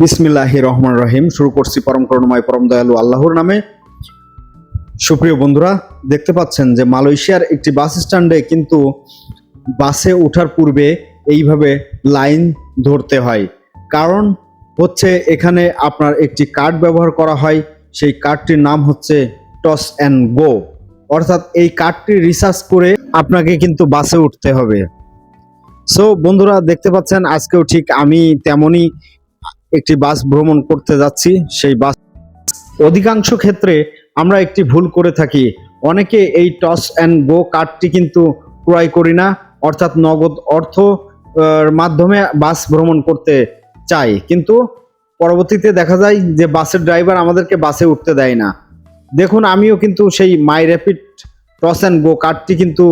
বিসমিল্লাহ রহমান রহিম শুরু করছি পরম করুণময়, পরম দয়ালু আল্লাহর নামে। সুপ্রিয় বন্ধুরা, দেখতে পাচ্ছেন যে মালয়েশিয়ার একটি বাস স্ট্যান্ডে কিন্তু বাসে ওঠার পূর্বে এইভাবে লাইন ধরতে হয়। কারণ হচ্ছে এখানে আপনার একটি কার্ড ব্যবহার করা হয়, সেই কার্ডটির নাম হচ্ছে টস অ্যান্ড গো। অর্থাৎ এই কার্ডটি রিসার্চ করে আপনাকে কিন্তু বাসে উঠতে হবে। সো বন্ধুরা, দেখতে পাচ্ছেন আজকেও ঠিক আমি তেমনই একটি বাস ভ্রমণ করতে যাচ্ছি, সেই বাস অধিকাংশ ক্ষেত্রে আমরা একটি ভুল করে থাকি। অনেকে এই টস অ্যান্ড গো কার্ডটি কিন্তু ক্রয় করি না, অর্থাৎ নগদ অর্থ মাধ্যমে বাস ভ্রমণ করতে চাই। কিন্তু পরবর্তীতে দেখা যায় যে বাসের ড্রাইভার আমাদেরকে বাসে উঠতে দেয় না। দেখুন, আমিও কিন্তু সেই my rapid toss and go কার্ডটি কিন্তু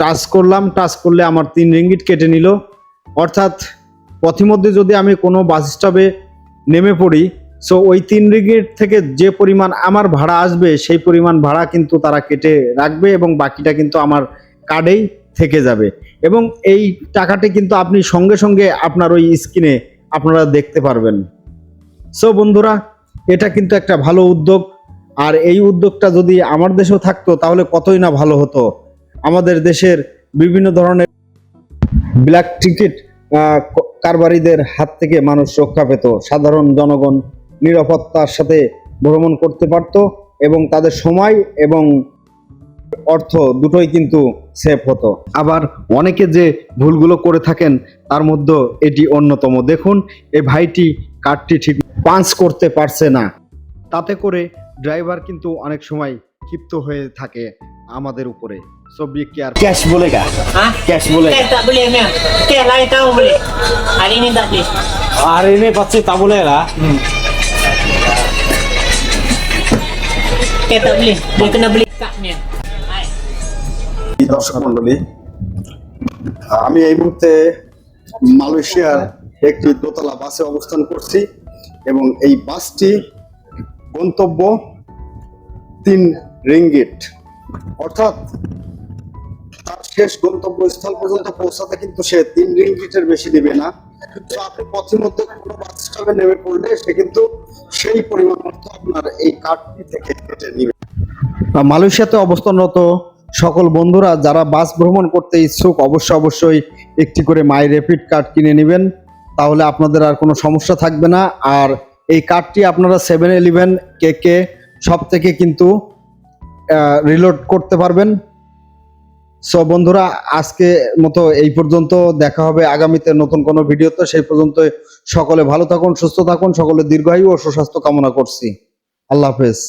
টাচ করলাম। টাচ করলে আমার তিন রিঙ্গিট কেটে নিল। অর্থাৎ পথিমধ্যে যদি আমি কোনো বাস স্টপে নেমে পড়ি সো ওই তিন রিঙ্গিট থেকে যে পরিমাণ আমার ভাড়া আসবে, সেই পরিমাণ ভাড়া কিন্তু তারা কেটে রাখবে এবং বাকিটা কিন্তু আমার কার্ডেই থেকে যাবে। এবং এই টাকাটি কিন্তু আপনি সঙ্গে সঙ্গে আপনার ওই স্ক্রিনে আপনারা দেখতে পারবেন। সো বন্ধুরা, এটা কিন্তু একটা ভালো উদ্যোগ। আর এই উদ্যোগটা যদি আমার দেশেও থাকতো, তাহলে কতই না ভালো হতো। আমাদের দেশের বিভিন্ন ধরনের ব্ল্যাক টিকিট কারবারিদের হাত থেকে মানুষ রক্ষা পেত। সাধারণ জনগণ নিরাপত্তার সাথে ভ্রমণ করতে পারত এবং তাদের সময় এবং অর্থ দুটোই কিন্তু সেফ হতো। আবার অনেকে যে ভুলগুলো করে থাকেন, তার মধ্যে এটি অন্যতম। দেখুন এই ভাইটি কার্ডটি ঠিক পাঞ্চ করতে পারছে না। তাতে করে ড্রাইভার কিন্তু অনেক সময় ক্ষিপ্ত হয়ে থাকে। আমাদের উপরে। সবি আর ক্যাশ বলে গা। আর এনে পাচ্ছি তা বলে এরা আমি এই মুহূর্তে মালয়েশিয়ার একটি দোতলা বাসে অবস্থান করছি এবং এই বাসটি গন্তব্য তিন রিঙ্গিট অর্থাৎ তার শেষ গন্তব্যস্থল পর্যন্ত পৌঁছাতে কিন্তু সে তিন রিঙ্গিটের বেশি নেবে না। কিন্তু আপনি পথের মধ্যে কোনো বাস স্টপে নেমে পড়লে সে কিন্তু সেই পরিমাণ অর্থ আপনার এই কার্ডটি থেকে কেটে নিবে। মালয়েশিয়াতে অবস্থানরত সকল বন্ধুরা যারা বাস ভ্রমণ করতে ইচ্ছুক অবশ্যই অবশ্যই একটি করে মাই রেপিড কার্ড কিনে নেবেন। তাহলে আপনাদের আর কোনো সমস্যা থাকবে না। আর এই কার্ডটি আপনারা সেভেন ইলেভেন কে কে সব থেকে কিন্তু রিলোড করতে পারবেন। সো বন্ধুরা, আজকে মতো এই পর্যন্ত দেখা হবে আগামীতে নতুন কোনো ভিডিওতে। সেই পর্যন্ত সকলে ভালো থাকুন, সুস্থ থাকুন। সকলে দীর্ঘায়ু ও সুস্বাস্থ্য কামনা করছি। আল্লাহ হাফেজ।